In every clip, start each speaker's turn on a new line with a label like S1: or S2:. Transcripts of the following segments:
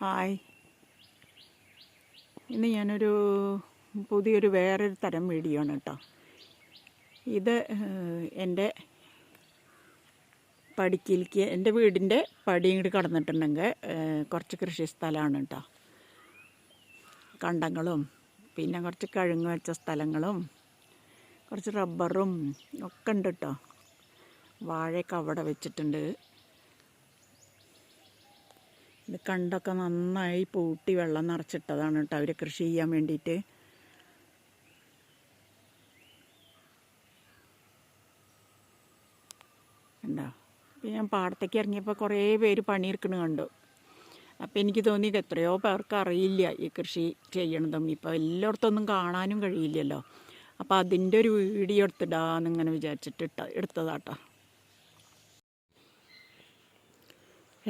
S1: Hi. ഇന്ന് ഞാനൊരു പുതിയൊരു വേറൊരു തരം വീഡിയോ ആണ് കേട്ടോ ഇത് എന്റെ പടിക്കിലേക്ക് എന്റെ വീടിന്റെ പടി ഇങ്ങോട്ട് കടന്നിട്ടുണ്ടെങ്കിൽ കുറച്ച് കൃഷി സ്ഥലമാണ് കേട്ടോ കണ്ടങ്ങളും പിന്നെ കുറച്ച് കഴുങ്ങ് വെച്ച സ്ഥലങ്ങളും കുറച്ച് റബ്ബറും ഒക്കെ ഉണ്ട് കേട്ടോ വാഴയൊക്കെ അവിടെ വെച്ചിട്ടുണ്ട്. ഇത് കണ്ടൊക്കെ നന്നായി പൂട്ടി വെള്ളം നിറച്ചിട്ടതാണ് കേട്ടോ അവർ കൃഷി ചെയ്യാൻ വേണ്ടിയിട്ട് ഉണ്ടോ അപ്പം ഞാൻ പാടത്തേക്ക് ഇറങ്ങിയപ്പോൾ കുറേ പേര് പണിയെടുക്കണ കണ്ടു. അപ്പോൾ എനിക്ക് തോന്നി എത്രയോ പേർക്ക് അറിയില്ല ഈ കൃഷി ചെയ്യണതും. ഇപ്പോൾ എല്ലായിടത്തൊന്നും കാണാനും കഴിയില്ലല്ലോ. അപ്പോൾ അതിന്റെ ഒരു വീഡിയോ എടുത്തിടാന്നിങ്ങനെ വിചാരിച്ചിട്ട് ഇട്ട എടുത്തതാട്ടോ.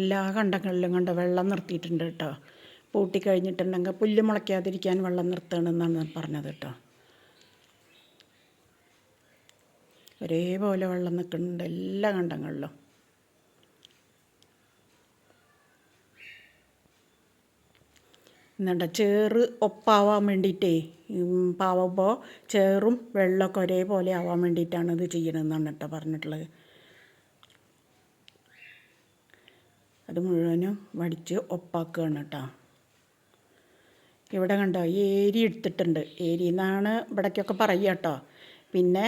S1: എല്ലാ കണ്ടങ്ങളിലും കണ്ട വെള്ളം നിർത്തിയിട്ടുണ്ട് കേട്ടോ. പൂട്ടി കഴിഞ്ഞിട്ടുണ്ടെങ്കിൽ പുല്ല് മുളയ്ക്കാതിരിക്കാൻ വെള്ളം നിർത്തണമെന്നാണ് പറഞ്ഞത് കേട്ടോ. ഒരേപോലെ വെള്ളം നിൽക്കുന്നുണ്ട് എല്ലാ കണ്ടങ്ങളിലും. എന്നിട്ട് ചേറ് ഒപ്പാവാൻ വേണ്ടിയിട്ടേ പാവുമ്പോൾ ചേറും വെള്ളമൊക്കെ ഒരേപോലെ ആവാൻ വേണ്ടിയിട്ടാണ് ഇത് ചെയ്യണമെന്നാണ് കേട്ടോ പറഞ്ഞിട്ടുള്ളത്. അത് മുഴുവനും വടിച്ച് ഒപ്പാക്കുകയാണ് കേട്ടോ ഇവിടെ കണ്ടോ ഈ ഏരി എടുത്തിട്ടുണ്ട്. ഏരി എന്നാണ് ഇവിടേക്കൊക്കെ പറയുക കേട്ടോ പിന്നെ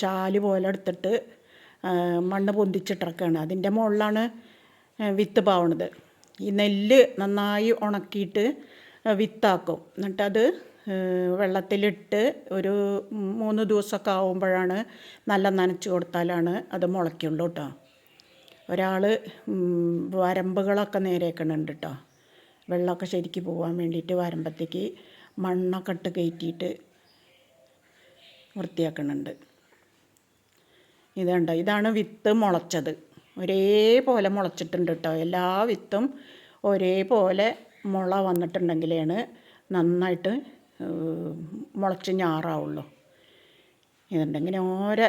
S1: ചാൽ പോലെ എടുത്തിട്ട് മണ്ണ് പൊന്തിച്ചിട്ടിറക്കുകയാണ്. അതിന്റെ മുകളിലാണ് വിത്ത് പാവണത്. ഈ നെല്ല് നന്നായി ഉണക്കിയിട്ട് വിത്താക്കും. എന്നിട്ടത് വെള്ളത്തിലിട്ട് ഒരു മൂന്ന് ദിവസമൊക്കെ ആവുമ്പോഴാണ് നല്ല നനച്ച് കൊടുത്താലാണ് അത് മുളയ്ക്കുള്ളൂ കേട്ടോ ഒരാൾ വരമ്പുകളൊക്കെ നേരേക്കണുണ്ട് കേട്ടോ വെള്ളമൊക്കെ ശരിക്ക് പോകാൻ വേണ്ടിയിട്ട് വരമ്പത്തേക്ക് മണ്ണൊക്കെ ഇട്ട് കയറ്റിയിട്ട് വൃത്തിയാക്കണുണ്ട്. ഇതുണ്ട് ഇതാണ് വിത്ത് മുളച്ചത്. ഒരേപോലെ മുളച്ചിട്ടുണ്ട് കേട്ടോ എല്ലാ വിത്തും ഒരേപോലെ മുള വന്നിട്ടുണ്ടെങ്കിലാണ് നന്നായിട്ട് മുളച്ച് ഞാറാവുള്ളൂ. ഇതുണ്ടെങ്കിൽ ഓരോ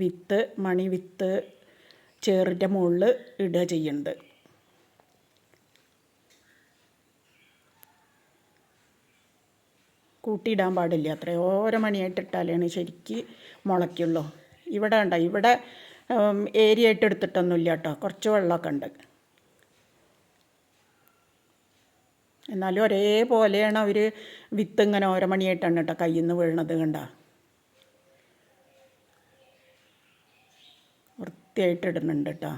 S1: വിത്ത് മണി ചേറിന്റെ മുകളിൽ ഇടുക ചെയ്യുന്നത്. കൂട്ടിയിടാൻ പാടില്ല. അത്ര ഓരോ മണിയായിട്ട് ഇട്ടാലാണ് ശരിക്ക് മുളയ്ക്കുള്ളൂ. ഇവിടെ ഉണ്ടോ ഇവിടെ ഏരിയ ആയിട്ട് എടുത്തിട്ടൊന്നുമില്ല കേട്ടോ. കുറച്ച് വെള്ളമൊക്കെ ഉണ്ട്. എന്നാലും ഒരേപോലെയാണ് അവർ വിത്ത് ഇങ്ങനെ ഓരോ മണിയായിട്ടാണ് കേട്ടോ കയ്യിൽ നിന്ന് വീഴണത് കണ്ട? വൃത്തിയായിട്ട് ഇടുന്നുണ്ട് കേട്ടോ.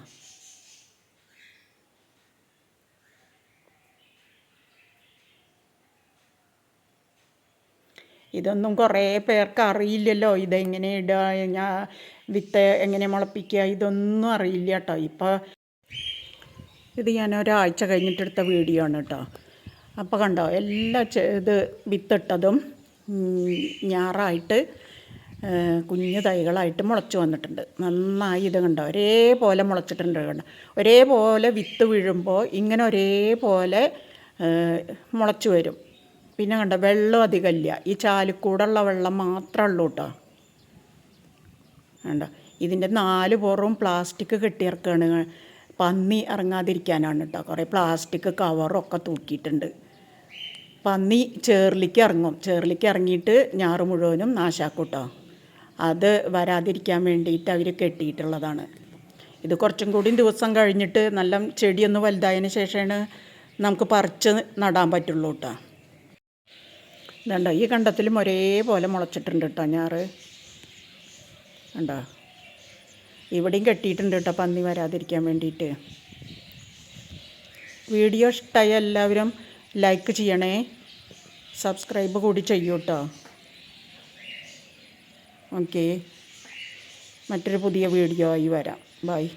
S1: ഇതൊന്നും കുറേ പേർക്ക് അറിയില്ലല്ലോ ഇതെങ്ങനെ ഇടുക ഞാൻ വിത്ത് എങ്ങനെ മുളപ്പിക്കുക ഇതൊന്നും അറിയില്ല കേട്ടോ. ഇപ്പോൾ ഇത് ഞാൻ ഒരാഴ്ച കഴിഞ്ഞിട്ടെടുത്ത വീഡിയോ ആണ് കേട്ടോ. അപ്പോൾ കണ്ടോ എല്ലാ ഇത് വിത്തിട്ടതും ഞാറായിട്ട് കുഞ്ഞു തൈകളായിട്ട് മുളച്ചു വന്നിട്ടുണ്ട്. നന്നായി ഇത് കണ്ടോ? ഒരേപോലെ മുളച്ചിട്ടുണ്ട് കണ്ടോ? ഒരേപോലെ വിത്ത് വീഴുമ്പോൾ ഇങ്ങനെ ഒരേപോലെ മുളച്ചു വരും. പിന്നെ കണ്ടോ? വെള്ളം അധികമില്ല ഈ ചാലിക്കൂടുള്ള വെള്ളം മാത്രമേ ഉള്ളൂ കേട്ടോ. വേണ്ട ഇതിന്റെ നാല് പുറവും പ്ലാസ്റ്റിക് കെട്ടിയിറക്കാണ്. പന്നി ഇറങ്ങാതിരിക്കാനാണ് കേട്ടോ. കുറേ പ്ലാസ്റ്റിക് കവറൊക്കെ തൂക്കിയിട്ടുണ്ട്. പന്നി ചേറിലേക്ക് ഇറങ്ങും. ചേറിലേക്ക് ഇറങ്ങിയിട്ട് ഞാറ് മുഴുവനും നാശാക്കും കേട്ടോ. അത് വരാതിരിക്കാൻ വേണ്ടിയിട്ട് അവർ കെട്ടിയിട്ടുള്ളതാണ്. ഇത് കുറച്ചും കൂടി ദിവസം കഴിഞ്ഞിട്ട് നല്ല ചെടിയൊന്ന് വലുതായതിന് ശേഷമാണ് നമുക്ക് പറിച്ച് നടാൻ പറ്റുള്ളൂ കേട്ടോ ഇതുണ്ടോ ഈ കണ്ടത്തിലും ഒരേപോലെ മുളച്ചിട്ടുണ്ട് കേട്ടോ ഞാറ്. ഉണ്ടോ ഇവിടെയും കെട്ടിയിട്ടുണ്ട് കേട്ടോ പന്നി വരാതിരിക്കാൻ വേണ്ടിയിട്ട്. വീഡിയോ ഇഷ്ടമായ എല്ലാവരും ലൈക്ക് ചെയ്യണേ. സബ്സ്ക്രൈബ് കൂടി ചെയ്യൂ കേട്ടോ ഓക്കെ. മറ്റൊരു പുതിയ വീഡിയോ ആയി വരാം. ബൈ.